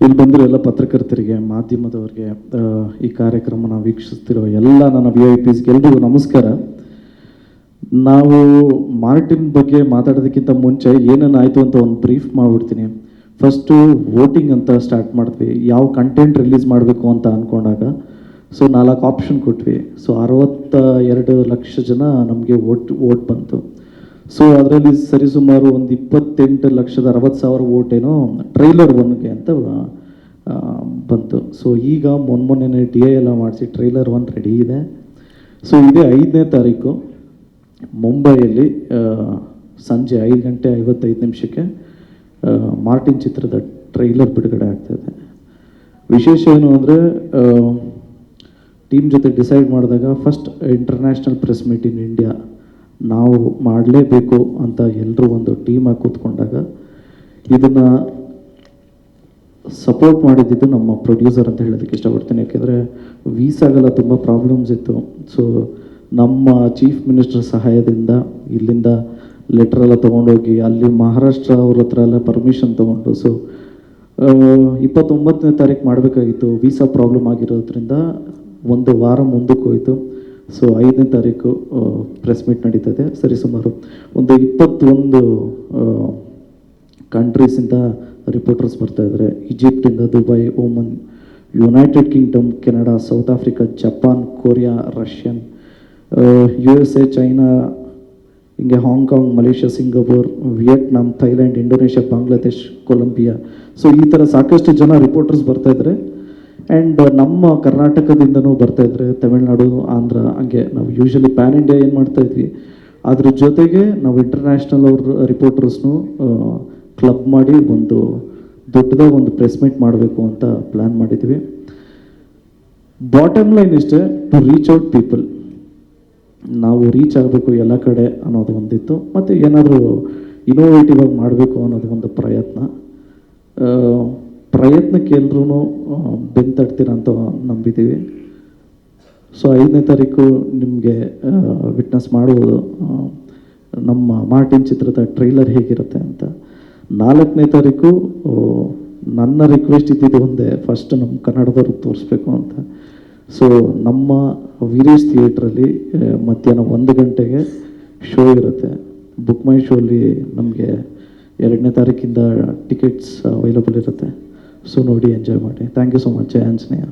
ಇಲ್ಲಿ ಬಂದಿರೋ ಎಲ್ಲ ಪತ್ರಕರ್ತರಿಗೆ, ಮಾಧ್ಯಮದವರಿಗೆ ಈ ಕಾರ್ಯಕ್ರಮನ ವೀಕ್ಷಿಸ್ತಿರೋ ಎಲ್ಲ ನನ್ನ ವಿ ಐ ಪಿಸ್ಗೆ ಎಲ್ರಿಗೂ ನಮಸ್ಕಾರ. ನಾವು ಮಾರ್ಟಿನ್ ಬಗ್ಗೆ ಮಾತಾಡೋದಕ್ಕಿಂತ ಮುಂಚೆ ಏನೇನು ಆಯಿತು ಅಂತ ಒಂದು ಬ್ರೀಫ್ ಮಾಡಿಬಿಡ್ತೀನಿ. ಫಸ್ಟು ವೋಟಿಂಗ್ ಅಂತ ಸ್ಟಾರ್ಟ್ ಮಾಡಿದ್ವಿ. ಯಾವ ಕಂಟೆಂಟ್ ರಿಲೀಸ್ ಮಾಡಬೇಕು ಅಂತ ಅಂದ್ಕೊಂಡಾಗ ಸೊ ನಾಲ್ಕು ಆಪ್ಷನ್ ಕೊಟ್ವಿ. ಸೊ ಅರವತ್ತ ಎರಡು ಲಕ್ಷ ಜನ ನಮಗೆ ವೋಟ್ ವೋಟ್ ಬಂತು. ಸೊ ಅದರಲ್ಲಿ ಸರಿಸುಮಾರು ಒಂದು ಇಪ್ಪತ್ತೆಂಟು ಲಕ್ಷದ ಅರವತ್ತು ಸಾವಿರ ಓಟೇನೋ ಟ್ರೈಲರ್ ಒನ್ಗೆ ಅಂತ ಬಂತು. ಸೊ ಈಗ ಮೊನ್ನೆ ಡಿ ಐ ಎಲ್ಲ ಮಾಡಿಸಿ ಟ್ರೈಲರ್ ಒನ್ ರೆಡಿ ಇದೆ. ಸೊ ಇದೇ ಐದನೇ ತಾರೀಕು ಮುಂಬೈಯಲ್ಲಿ ಸಂಜೆ ಐದು ಗಂಟೆ ಐವತ್ತೈದು ನಿಮಿಷಕ್ಕೆ ಮಾರ್ಟಿನ್ ಚಿತ್ರದ ಟ್ರೈಲರ್ ಬಿಡುಗಡೆ ಆಗ್ತಾಯಿದೆ ವಿಶೇಷ ಏನು ಅಂದರೆ ಟೀಮ್ ಜೊತೆ ಡಿಸೈಡ್ ಮಾಡಿದಾಗ first international press meet in India ನಾವು ಮಾಡಲೇಬೇಕು ಅಂತ ಎಲ್ಲರೂ ಒಂದು ಟೀಮಾಗಿ ಕೂತ್ಕೊಂಡಾಗ ಇದನ್ನು ಸಪೋರ್ಟ್ ಮಾಡಿದ್ದು ನಮ್ಮ ಪ್ರೊಡ್ಯೂಸರ್ ಅಂತ ಹೇಳೋದಕ್ಕೆ ಇಷ್ಟಪಡ್ತೀನಿ. ಯಾಕೆಂದರೆ ವೀಸಾಗೆಲ್ಲ ತುಂಬ ಪ್ರಾಬ್ಲಮ್ಸ್ ಇತ್ತು. ಸೊ ನಮ್ಮ ಚೀಫ್ ಮಿನಿಸ್ಟರ್ ಸಹಾಯದಿಂದ ಇಲ್ಲಿಂದ ಲೆಟರ್ ಎಲ್ಲ ತೊಗೊಂಡೋಗಿ, ಅಲ್ಲಿ ಮಹಾರಾಷ್ಟ್ರ ಅವ್ರ ಹತ್ರ ಎಲ್ಲ ಪರ್ಮಿಷನ್ ತೊಗೊಂಡು ಸೊ ಇಪ್ಪತ್ತೊಂಬತ್ತನೇ ತಾರೀಕು ಮಾಡಬೇಕಾಗಿತ್ತು. ವೀಸಾ ಪ್ರಾಬ್ಲಮ್ ಆಗಿರೋದ್ರಿಂದ ಒಂದು ವಾರ ಮುಂದಕ್ಕೆ ಹೋಯಿತು. ಸೊ ಐದನೇ ತಾರೀಕು ಪ್ರೆಸ್ ಮೀಟ್ ನಡೀತದೆ. ಸರಿಸುಮಾರು ಒಂದು ಇಪ್ಪತ್ತೊಂದು ಕಂಟ್ರೀಸಿಂದ ರಿಪೋರ್ಟರ್ಸ್ ಬರ್ತಾ ಇದ್ದಾರೆ ಈಜಿಪ್ಟಿಂದ Dubai Oman United Kingdom Canada South Africa Japan Korea Russian U S A China ಹಿಂಗೆ Hong Kong Malaysia Singapore Vietnam Thailand Indonesia Bangladesh Colombia so ಈ ಥರ ಸಾಕಷ್ಟು ಜನ ರಿಪೋರ್ಟರ್ಸ್ ಬರ್ತಾ ಇದ್ದಾರೆ ಆ್ಯಂಡ್ ನಮ್ಮ ಕರ್ನಾಟಕದಿಂದನೂ ಬರ್ತಾ ಇದ್ದರೆ ತಮಿಳ್ನಾಡು ಆಂಧ್ರ ಹಂಗೆ ನಾವು ಯೂಶಲಿ ಪ್ಯಾನ್ ಇಂಡಿಯಾ ಏನು ಮಾಡ್ತಾ ಇದ್ವಿ. ಅದ್ರ ಜೊತೆಗೆ ನಾವು ಇಂಟರ್ನ್ಯಾಷನಲ್ ಅವ್ರ ರಿಪೋರ್ಟರ್ಸ್ನು ಕ್ಲಬ್ ಮಾಡಿ ಒಂದು ದೊಡ್ಡದಾಗಿ ಒಂದು ಪ್ರೆಸ್ ಮೀಟ್ ಮಾಡಬೇಕು ಅಂತ ಪ್ಲ್ಯಾನ್ ಮಾಡಿದ್ವಿ. ಬಾಟಮ್ ಲೈನ್ ಇಷ್ಟೇ ಟು ರೀಚ್ ಔಟ್ ಪೀಪಲ್ ನಾವು ರೀಚ್ ಆಗಬೇಕು ಎಲ್ಲ ಕಡೆ ಅನ್ನೋದು ಒಂದಿತ್ತು. ಮತ್ತು ಏನಾದರೂ ಇನೋವೇಟಿವ್ ಆಗಿ ಮಾಡಬೇಕು ಅನ್ನೋದು ಒಂದು ಪ್ರಯತ್ನ. ಆ, ಪ್ರಯತ್ನಕ್ಕೆ ಎಲ್ಲರೂ ಬೆಂತಡ್ತೀರ ಅಂತ ನಂಬಿದ್ದೀವಿ ಸೊ ಐದನೇ ತಾರೀಕು ನಿಮಗೆ ವಿಟ್ನೆಸ್ ಮಾಡುವುದು ಆ, ನಮ್ಮ ಮಾರ್ಟಿನ್ ಚಿತ್ರದ ಟ್ರೈಲರ್ ಹೇಗಿರುತ್ತೆ ಅಂತ. ನಾಲ್ಕನೇ ತಾರೀಕು ನನ್ನ ರಿಕ್ವೆಸ್ಟ್ ಇದ್ದಿದ್ದು ಒಂದೇ ಫಸ್ಟ್ ನಮ್ಮ ಕನ್ನಡದವ್ರಿಗೆ ತೋರಿಸ್ಬೇಕು ಅಂತ. ಸೊ ನಮ್ಮ ವೀರೇಶ್ ಥಿಯೇಟ್ರಲ್ಲಿ ಮಧ್ಯಾಹ್ನ ಒಂದು ಗಂಟೆಗೆ ಶೋ ಇರುತ್ತೆ. ಬುಕ್ ಮೈ ಶೋಲಿ ನಮಗೆ ಎರಡನೇ ತಾರೀಕಿಂದ ಟಿಕೆಟ್ಸ್ ಅವೈಲಬಲ್ ಇರುತ್ತೆ. ಸೊ ನೋಡಿ ಎಂಜಾಯ್ ಮಾಡಿ ಥ್ಯಾಂಕ್ ಯು ಸೊ ಮಚ್ ಜಯ ಆಂಜನೇಯ